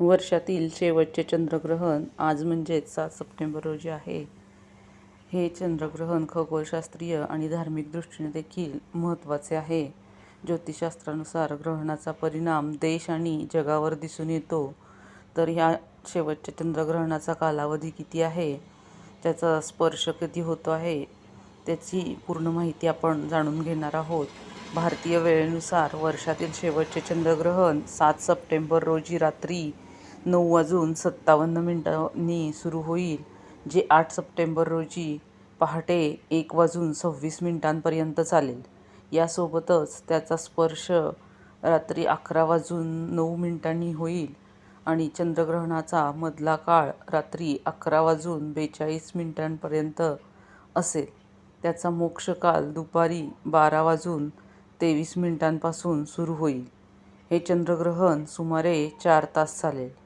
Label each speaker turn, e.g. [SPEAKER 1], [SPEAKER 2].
[SPEAKER 1] वर्षातील शेवटचे चंद्रग्रहण आज म्हणजेच सात सप्टेंबर रोजी आहे. हे चंद्रग्रहण खगोलशास्त्रीय आणि धार्मिक दृष्टीने देखील महत्त्वाचे आहे. ज्योतिषशास्त्रानुसार ग्रहणाचा परिणाम देश आणि जगावर दिसून येतो. तर ह्या शेवटच्या चंद्रग्रहणाचा कालावधी किती आहे? त्याचा स्पर्श कधी होतो आहे? त्याची पूर्ण माहिती आपण जाणून घेणार आहोत. भारतीय वेळेनुसार वर्षातील शेवटचे चंद्रग्रहण सात सप्टेंबर रोजी रात्री नऊ वाजून सत्तावन्न मिनिटांनी सुरू होईल जे आठ सप्टेंबर रोजी पहाटे एक वाजून सव्वीस मिनिटांपर्यंत चालेल. यासोबतच त्याचा स्पर्श रात्री अकरा वाजून नऊ मिनिटांनी होईल आणि चंद्रग्रहणाचा मधला काळ रात्री अकरा वाजून बेचाळीस मिनिटांपर्यंत असेल. त्याचा मोक्षकाल दुपारी बारा वाजून तेवीस मिनिटांपासून सुरू होईल. हे चंद्रग्रहण सुमारे चार तास चालेल.